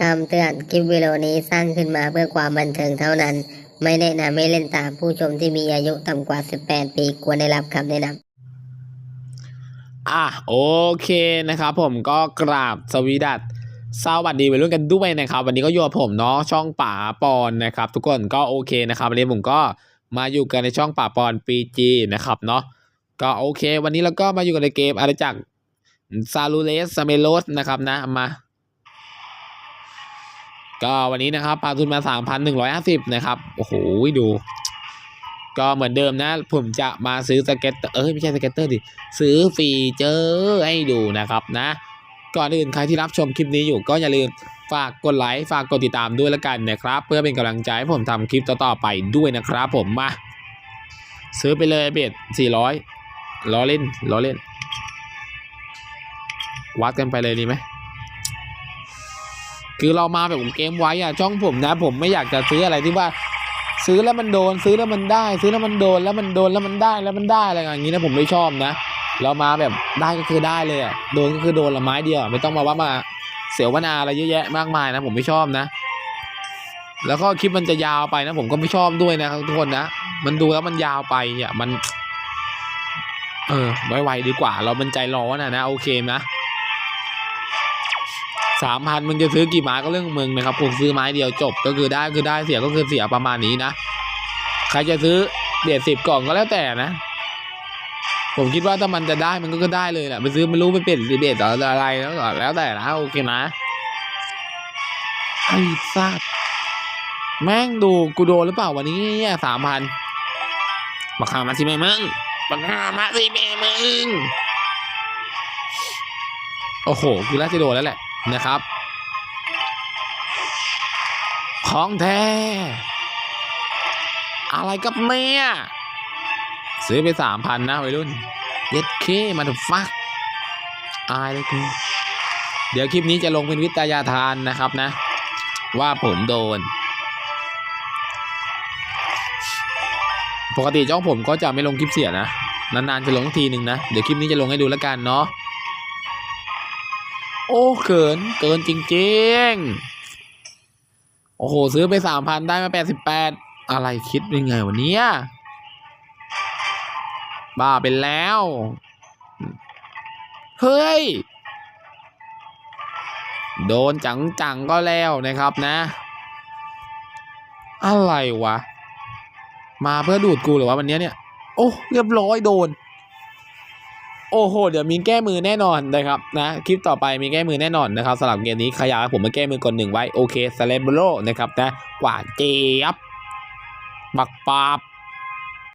คำเตือนคลิปวิดีโอนี้สร้างขึ้นมาเพื่อความบันเทิงเท่านั้น ไม่แนะนำให้เล่นตามผู้ชมที่มีอายุต่ำกว่า 18 ปีควรได้รับคำแนะนำอะโอเคนะครับผมก็กราบสวีดัสสวัสดีไปรุ่นกันด้วยนะครับ วันนี้ก็อยู่กับผมเนาะช่องป่าปอนนะครับ ทุกคนก็โอเคนะครับวันนี้ผมก็มาอยู่กันในช่องป่าปอนปีจีนะครับเนาะก็โอเค วันนี้เราก็มาอยู่กันในเกมอาณาจักรซาลูเลสซาเมโลสนะครับนะมา ก็วันนี้นะครับปลาทุนมา 3,150 นะครับ โอ้โหดู ก็เหมือนเดิมนะ ผมจะมาซื้อสเก็ตเตอร์เอ้ยไม่ใช่สเก็ตเตอร์ดิ ซื้อฟีเจอร์ให้ดูนะครับนะ ก่อนอื่นใครที่รับชมคลิปนี้อยู่ก็อย่าลืมฝากกดไลค์ฝากกดติดตามด้วยละกันนะครับ เพื่อเป็นกำลังใจให้ผมทำคลิปต่อๆไปด้วยนะครับผมมา ซื้อไปเลยเบ็ด400ล้อเล่นล้อเล่น วัดกันไปเลยดีไหม คือเรามาแบบเกมไว้อะช่องผมนะ ผมไม่อยากจะซื้ออะไรที่ว่า ซื้อแล้วมันโดนซื้อแล้วมันได้ ซื้อแล้วมันโดนแล้วมันโดนแล้วมันได้แล้วมันได้อะไรอย่างนี้นะผมไม่ชอบนะ เรามาแบบได้ก็คือได้เลยอะโดนก็คือโดนละไม้เดียวไม่ต้องมาว่ามาเสียวนาอะไรเยอะแยะมากมายนะ ผมไม่ชอบนะ แล้วก็คลิปมันจะยาวไปนะ ผมก็ไม่ชอบด้วยนะครับทุกคนนะมันดูแล้วมันยาวไปอะมัน เออไวๆดีกว่า เรามันใจร้อนะนะโอเคนะ สามพันมึงจะซื้อกี่ไม้ก็เรื่องมึงนะครับผมซื้อไม้เดียวจบก็คือได้คือได้เสียก็คือเสียประมาณนี้นะ ใครจะซื้อเบียดสิบกล่องก็แล้วแต่นะ ผมคิดว่าถ้ามันจะได้มันก็ได้เลยแหละไปซื้อไม่รู้ไปเปลี่ยนสิบเอ็ดออะไรแล้วก็แล้วแต่นะโอเคนะไอ้สัตว์แม่งดูกูโดนหรือเปล่าวันนี้สามพันบักหามาสิแม่มึงบักหามาสิแม่มึงโอ้โหกูน่าจะโดนแล้วแหละ นะครับ ของแท้ อะไรกับเนี่ยซื้อไปสามพันนะวัยรุ่นเย็ดเคมาถึงฟัก อายเลยกูเดี๋ยวคลิปนี้จะลงเป็นวิทยาทานนะครับนะ ว่าผมโดน ปกติจ้องผมก็จะไม่ลงคลิปเสียนะ นานๆจะลงทีหนึ่งนะ เดี๋ยวคลิปนี้จะลงให้ดูแล้วกันเนาะ โอ้เกินเกินจริงๆ โอ้โห ซื้อไปสามพันได้มาแปดสิบแปดอะไรคิดยังไงวะเนี้บ้าไปแล้ว เฮ้ย โดนจังจังๆก็แล้วนะครับนะ อะไรวะ มาเพื่อดูดกูหรือว่าวันนี้เนี่ย โอ้ เรียบร้อยโดน โอ้โห เดี๋ยวมีแก้มือแน่นอนนะครับนะคลิปต่อไปมีแก้มือแน่นอนนะครับสำหรับเกมนี้ใครอยากให้ผมมาแก้มือกดหนึ่งไว้โอเคสเลโบโรนะครับนะกว่าเจี๊ยบบักปาบ